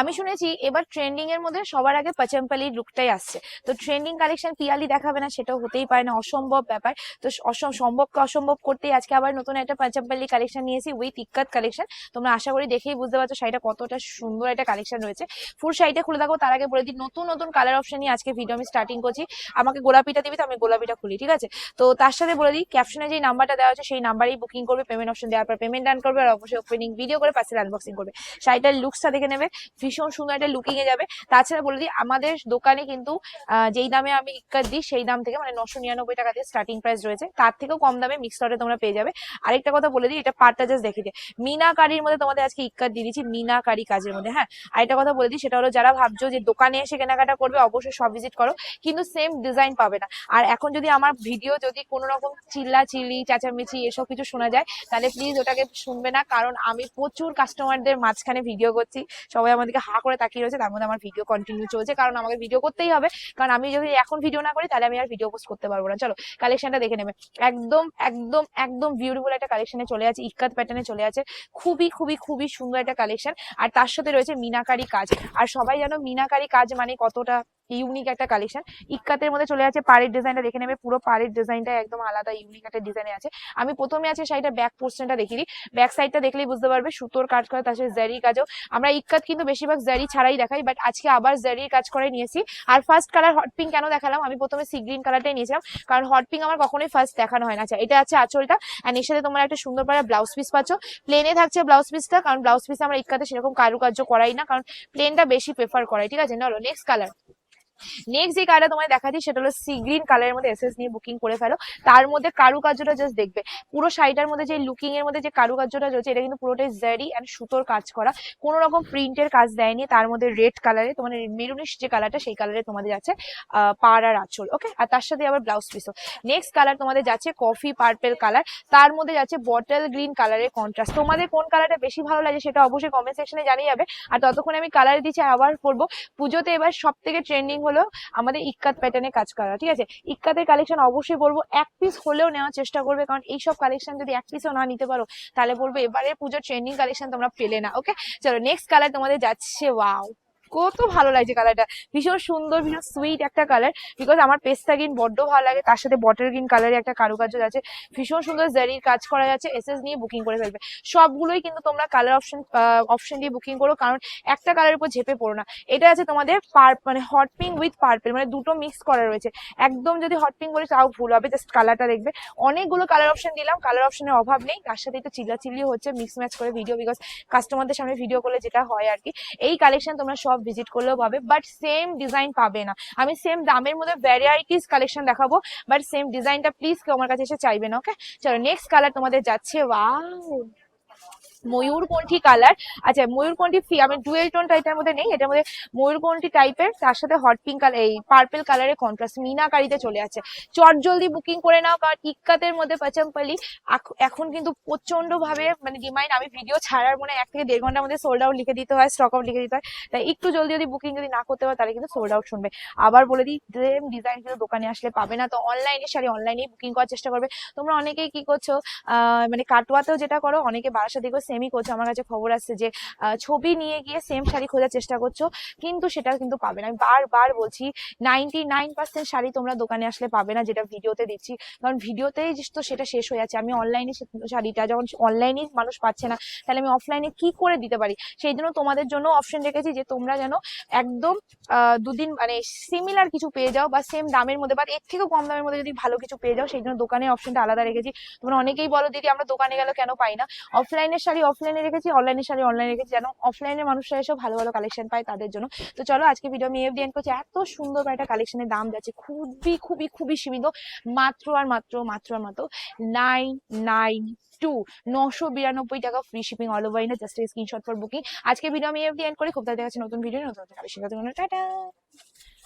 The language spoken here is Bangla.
আমি শুনেছি এবার ট্রেন্ডিং এর মধ্যে সবার আগে পচম্পালি লুকটাই আসছে। তো ট্রেন্ডিং কালেকশন পিয়ালি দেখাবে না, সেটাও হতেই পারে না, অসম্ভব ব্যাপার। তো সম্ভবকে অসম্ভব করতেই আজকে আবার নতুন একটা পচম্পালি কালেকশন নিয়েছি, উইথ ইক্কাত কালেকশন তোমরা আশা করি দেখেই বুঝতে পারছ শাড়িটা কতটা সুন্দর একটা কালেকশন রয়েছে। ফুল শাড়িটা খুলে দেখো, তার আগে বলে দিই, নতুন নতুন কালার অপশন নিয়ে আজকে ভিডিও আমি স্টার্টিং করছি। আমাকে গোলাপিটা দিবি তো, আমি গোলাপিটা খুলি, ঠিক আছে? তো তার সাথে বলে দিই ক্যাপশনে যে নাম্বারটা দেওয়া আছে, সেই নাম্বারেই বুকিং করবে পেমেন্ট অপশন দেওয়ার পর পেমেন্ট ডান করবে, আর অবশ্যই ওপেনিং ভিডিও করে পার্সেল আনবক্সিং করবে। শাড়িটার লুকসটা দেখে নেবে ভীষণ সুন্দর একটা লুকিং এ যাবে। তাছাড়া বলে দিই, আমাদের দোকানে কিন্তু যেই দামে আমি দিই, সেই দাম থেকে মানে নশো নিরানব্বই টাকা দিয়ে স্টার্টিং প্রাইস রয়েছে। তার থেকেও কম দামে মিক্স লটে তোমরা পেয়ে যাবে। আরেকটা কথা বলে দিই, এটা পার্টটা জাস্ট দেখে দিই। মিনাকারির মধ্যে তোমাদের আজকে ইক্কাত দিয়ে দিচ্ছি, মিনাকারি কাজের মধ্যে হ্যাঁ? আরেকটা কথা বলে দিই, সেটা হলো যারা ভাবছ যে দোকানে এসে কেনাকাটা করবে, অবশ্যই সব ভিজিট করো, কিন্তু সেম ডিজাইন পাবে না। আর এখন যদি আমার ভিডিও যদি কোনো রকম চিল্লা চিল্লি চেঁচামেচি এসব কিছু শোনা যায়, তাহলে প্লিজ ওটাকে শুনবে না, কারণ আমি প্রচুর কাস্টমারদের মাঝখানে ভিডিও করছি। সবাই আমাদেরকে হা করে তাকিয়ে রয়েছে, তার মধ্যে আমার ভিডিও কন্টিনিউ চলছে, কারণ আমাকে ভিডিও করতেই হবে। কারণ আমি যদি এখন ভিডিও না করি, তাহলে আমি আর ভিডিও পোস্ট করতে পারব না। চলো কালেকশনটা দেখে নেবে। একদম একদম একদম বিউটিফুল একটা কালেকশনে চলে আছে, ইক্কাত প্যাটার্নে চলে আছে। খুবই খুবই খুবই সুন্দর একটা কালেকশন আর তার সাথে রয়েছে মিনাকারি কাজ। আর সবাই জানো, মিনাকারি কাজ মানে কতটা ইউনিক একটা কালেকশন ইক্কাতের মধ্যে চলে আছে পাড়ের ডিজাইনটা দেখে নেবে, পুরো পাড়ের ডিজাইনটা একদম আলাদা ইউনিক একটা ডিজাইনে আছে। আমি প্রথমে আছে শাড়িটা ব্যাক পোর্শনটা দেখিয়ে দিই। ব্যাক সাইডটা দেখলেই বুঝতে পারবে, সুতোর কাজ করা, তার সাথে কাজও। আমরা ইক্কাত কিন্তু বেশিরভাগ জারি ছাড়াই দেখাই বাট আজকে আবার জারির কাজ করে নিয়েছি। আর ফার্স্ট কালার হট পিঙ্ক কেন দেখালাম? আমি প্রথমে সি গ্রিন কালারটাই নিয়েছিলাম, কারণ হট পিঙ্ক আমার কখনোই ফার্স্ট দেখানো হয় না। আচ্ছা এটা আছে আঁচলটা অ্যান্ড এর সাথে তোমরা একটা সুন্দর পাড়া ব্লাউজ পিস পাচ্ছ। প্লেনে থাকছে ব্লাউজ পিসটা কারণ ব্লাউজ পিস আমরা ইক্কাতে সেরকম কারুকার্য করাই না, কারণ প্লেনটা বেশি প্রেফার করাই, ঠিক আছে? চলো নেক্সট কালার নেক্সট যে কালারটা তোমায় দেখাচ্ছি সেটা হলো সি গ্রিন কালারের মধ্যে এসএস নিয়ে বুকিং করে ফেলো। তার মধ্যে কারুকার্যটা জাস্ট দেখবে। পুরো শাড়িটার মধ্যে যে লুকিং এর মধ্যে যে কারুকার্যটা রয়েছে, এটা কিন্তু পুরোটাই জারি অ্যান্ড সুতোর কাজ করা। কোনো রকম প্রিন্টের কাজ দেয়নি, তার মধ্যে রেড কালারে তোমার মেরুনিশ যে কালারটা সেই কালারে তোমাদের যাচ্ছে পাড় আর আঁচল ওকে আর তার সাথে আবার ব্লাউজ পিসও নেক্সট কালার তোমাদের যাচ্ছে কফি পার্পেল কালার তার মধ্যে যাচ্ছে বটল গ্রিন কালারের কন্ট্রাস্ট তোমাদের কোন কালারটা বেশি ভালো লাগে সেটা অবশ্যই কমেন্ট সেকশনে জানিয়ে যাবে। আর ততক্ষণে আমি কালার দিচ্ছি আবার করব। পুজোতে এবার সব থেকে ট্রেন্ডিং হলো আমাদের ইক্কাত প্যাটার্নে কাজ করা, ঠিক আছে? ইক্কাতের কালেকশন অবশ্যই বলব, এক পিস হলেও নেওয়ার চেষ্টা করবে, কারণ এইসব কালেকশন যদি এক পিসও না নিতে পারো, তাহলে বলব এবারে পুজোর ট্রেন্ডিং কালেকশন তোমরা পেলে না ওকে চলো নেক্সট কালার তোমাদের যাচ্ছে ওয়াও কত ভালো লাগছে কালারটা ভীষণ সুন্দর, ভীষণ সুইট একটা কালার বিকজ আমার পেস্তা গ্রিন বড্ড ভালো লাগে, তার সাথে বটল গ্রিন কালারের একটা কারুকার্য আছে। ভীষণ সুন্দর জারির কাজ করা যাচ্ছে এসএস নিয়ে বুকিং করে ফেলবে। সবগুলোই কিন্তু তোমরা কালার অপশন অপশন দিয়ে বুকিং করো, কারণ একটা কালারের উপর ঝেপে পড়ো না। এটা আছে তোমাদের পার মানে হট পিঙ্ক উইথ পার্পেল মানে দুটো মিক্স করা রয়েছে। একদম যদি হট পিঙ্ক বলি তাও ভুল হবে জাস্ট কালারটা দেখবে। অনেকগুলো কালার অপশন দিলাম কালার অপশনের অভাব নেই, তার সাথে একটু চিল্লাচিল্লি হচ্ছে মিক্স ম্যাচ করে ভিডিও বিকজ কাস্টমারদের সামনে ভিডিও করলে যেটা হয় আর কি, এই কালেকশন তোমরা সব ভিজিট করলেও পাবে বাট সেম ডিজাইন পাবে না। আমি সেম দামের মধ্যে ভ্যারাইটিস কালেকশন দেখাবো বাট সেম ডিজাইনটা প্লিজ কেউ আমার কাছে এসে চাইবে না ওকে চলো নেক্সট কালার তোমাদের যাচ্ছে ওয়াও ময়ূরকণ্ঠী কালার আচ্ছা ময়ূরকণ্ঠী ফি আমি ডুয়েল টোন টাইপের মধ্যে নেই, এটার মধ্যে ময়ূরকণ্ঠী টাইপের তার সাথে হট পিঙ্ক কালার এই পার্পেল কালারের কন্ট্রাস্ট মিনাকারিতে চলে আছে চট জলদি বুকিং করে নাও, কারণ ইক্কাতের মধ্যে পাচাম্পালি এখন কিন্তু প্রচণ্ড ভাবে মানে ডিমান্ড আমি ভিডিও ছাড়ার মনে হয় এক থেকে দেড় ঘণ্টার মধ্যে সোল্ড আউট লিখে দিতে হয় স্টক আউট লিখে দিতে হয়। তাই একটু জলদি যদি বুকিং যদি না করতে পারো, তাহলে কিন্তু সোল্ড আউট শুনবে। আবার বলে দিই সেম ডিজাইন কিন্তু দোকানে আসলে পাবে না। তো অনলাইনে শাড়ি অনলাইনেই বুকিং করার চেষ্টা করবে। তোমরা অনেকেই কি করছ মানে কাটোয়াতেও যেটা করো, অনেকে বারাসা দিকেও সেমই করছ, আমার কাছে খবর আসছে যে ছবি নিয়ে গিয়ে সেম শাড়ি খোঁজার চেষ্টা করছ, কিন্তু সেটা কিন্তু পাবে না। আমি বারবার বলছি নাইনটি নাইন পার্সেন্ট শাড়ি তোমরা দোকানে আসলে পাবে না, যেটা ভিডিওতে দিচ্ছি। কারণ ভিডিওতেই তো সেটা শেষ হয়ে যাচ্ছে। আমি অনলাইনে শাড়িটা যখন অনলাইনে মানুষ পাচ্ছে না, তাহলে আমি অফলাইনে কি করে দিতে পারি? সেই জন্য তোমাদের জন্য অপশন রেখেছি যে, তোমরা যেন একদম দুদিন মানে সিমিলার কিছু পেয়ে যাও বা সেম দামের মধ্যে বা এর থেকেও কম দামের মধ্যে যদি ভালো কিছু পেয়ে যাও, সেই জন্য দোকানের অপশনটা আলাদা রেখেছি। তোমরা অনেকেই বলো, দিদি, আমরা দোকানে গেলে কেন পাই না? অফলাইনের শাড়ি অফলাইনে রেখেছি অনলাইনের শাড়ি অনলাইনে রেখেছি, যেন অফলাইনে মানুষরা এসব ভালো ভালো কালেকশন পায় তাদের জন্য। তো চলো, আজকে ভিডিও আমি এফডি এন্ড করছি। এত সুন্দর একটা কালেকশনের দাম যাচ্ছে, খুবই খুবই খুবই সীমিত। মাত্র আর মাত্র মাত্র আর মাত্র নাইন নাইন টু নশো বিরানব্বই টাকা free shipping all over India just screenshot for booking আজকে ভিডিও আমি এফডি এন্ড করি, খুব দেখা হচ্ছে নতুন ভিডিও নতুন কালেকশন টাটা!